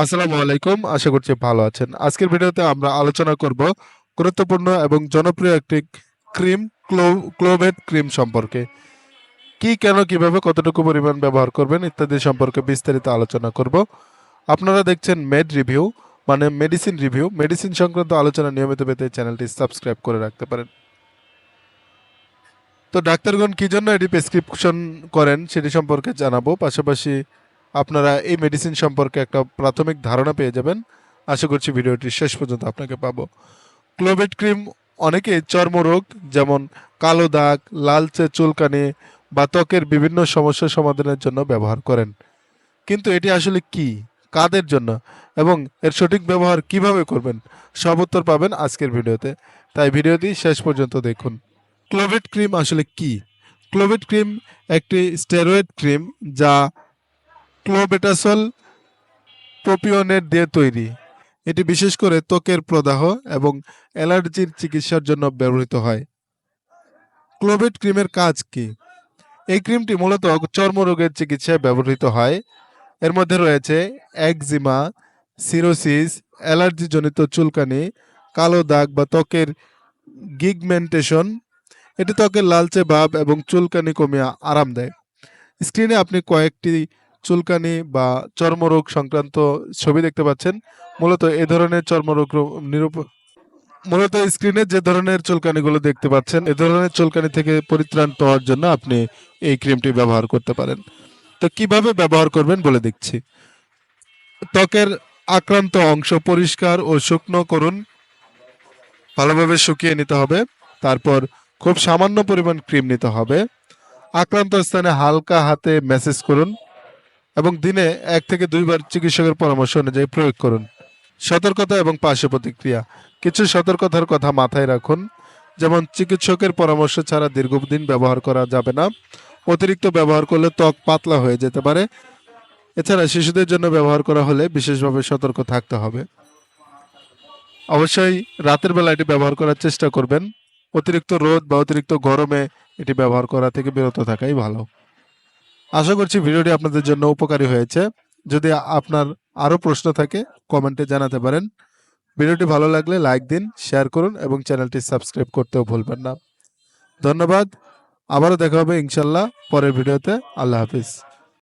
আসসালামু আলাইকুম, আশা করছি ভালো আছেন। আজকের ভিডিওতে আমরা আলোচনা করব গুরুত্বপূর্ণ এবং জনপ্রিয় একটি ক্রিম, ক্লো, ক্লোভেট ক্রিম সম্পর্কে। কি, কেন, কীভাবে, কতটুকু পরিমাণ ব্যবহার করবেন ইত্যাদি সম্পর্কে বিস্তারিত আলোচনা করব। আপনারা দেখছেন মেড রিভিউ মানে মেডিসিন রিভিউ। মেডিসিন সংক্রান্ত আলোচনা নিয়মিত পেতে চ্যানেলটি সাবস্ক্রাইব করে রাখতে পারেন। তো ডাক্তারগণ কি জন্য এটি প্রেসক্রিপশন করেন সেটি সম্পর্কে জানাব। পাশাপাশি আপনারা এই মেডিসিন সম্পর্কে একটা প্রাথমিক ধারণা পেয়ে যাবেন। আশা করছি ভিডিওটি শেষ পর্যন্ত আপনাকে পাবো। ক্লোভেট ক্রিম অনেকে চর্মরোগ, যেমন কালো দাগ, লালচে চুলকানি বা ত্বকের বিভিন্ন সমস্যা সমাধানের জন্য ব্যবহার করেন। কিন্তু এটি আসলে কি? কাদের জন্য? এবং এর সঠিক ব্যবহার কীভাবে করবেন? সব উত্তর পাবেন আজকের ভিডিওতে। তাই ভিডিওটি শেষ পর্যন্ত দেখুন। ক্লোভেট ক্রিম আসলে কি? ক্লোভেট ক্রিম একটি স্টেরয়েড ক্রিম যা ক্লোবেটাসল প্রোপিওনেট দিয়ে তৈরি। এটি বিশেষ করে ত্বকের প্রদাহ এবং অ্যালার্জির চিকিৎসার জন্য ব্যবহৃত হয়। ক্লোবেট ক্রিমের কাজ কি? এই ক্রিমটি মূলত চর্মরোগের চিকিৎসায় ব্যবহৃত হয়। এর মধ্যে রয়েছে একজিমা, সিরোসিস, অ্যালার্জিজনিত চুলকানি, কালো দাগ বা ত্বকের গিগমেন্টেশন। এটি ত্বকের লালচে ভাব এবং চুলকানি কমিয়ে আরাম দেয়। স্ক্রিনে আপনি কয়েকটি চুলকানি বা চর্মরোগ সংক্রান্ত ছবি দেখতে পাচ্ছেন। মূলত এ ধরনের চর্মরোগ নিরূপ মূলত স্ক্রিনে যে ধরনের চুলকানিগুলো দেখতে পাচ্ছেন, এ ধরনের চুলকানি থেকে পরিত্রাণ পাওয়ার জন্য আপনি এই ক্রিমটি ব্যবহার করতে পারেন। তো কীভাবে ব্যবহার করবেন বলে দিচ্ছি ত্বকের আক্রান্ত অংশ পরিষ্কার ও শুকনো করুন। ভালোভাবে শুকিয়ে নিতে হবে। তারপর খুব সামান্য পরিমাণ ক্রিম নিতে হবে। আক্রান্ত স্থানে হালকা হাতে ম্যাসেজ করুন। এবং দিনে এক থেকে দুইবার চিকিৎসকের পরামর্শ অনুযায়ী প্রয়োগ করুন। সতর্কতা এবং পার্শ্ব প্রতিক্রিয়া। কিছু সতর্কতার কথা মাথায় রাখুন, যেমন চিকিৎসকের পরামর্শ ছাড়া দীর্ঘদিন ব্যবহার করা যাবে না। অতিরিক্ত ব্যবহার করলে ত্বক পাতলা হয়ে যেতে পারে। এছাড়া শিশুদের জন্য ব্যবহার করা হলে বিশেষভাবে সতর্ক থাকতে হবে। অবশ্যই রাতের বেলা এটি ব্যবহার করার চেষ্টা করবেন। অতিরিক্ত রোদ বা অতিরিক্ত গরমে এটি ব্যবহার করা থেকে বিরত থাকাই ভালো। আশা করছি ভিডিওটি আপনাদের জন্য উপকারী হয়েছে। যদি আপনার আরও প্রশ্ন থাকে, কমেন্টে জানাতে পারেন। ভিডিওটি ভালো লাগলে লাইক দিন, শেয়ার করুন এবং চ্যানেলটি সাবস্ক্রাইব করতেও ভুলবেন না। ধন্যবাদ। আবারও দেখা হবে ইনশাল্লাহ পরের ভিডিওতে। আল্লাহ হাফিজ।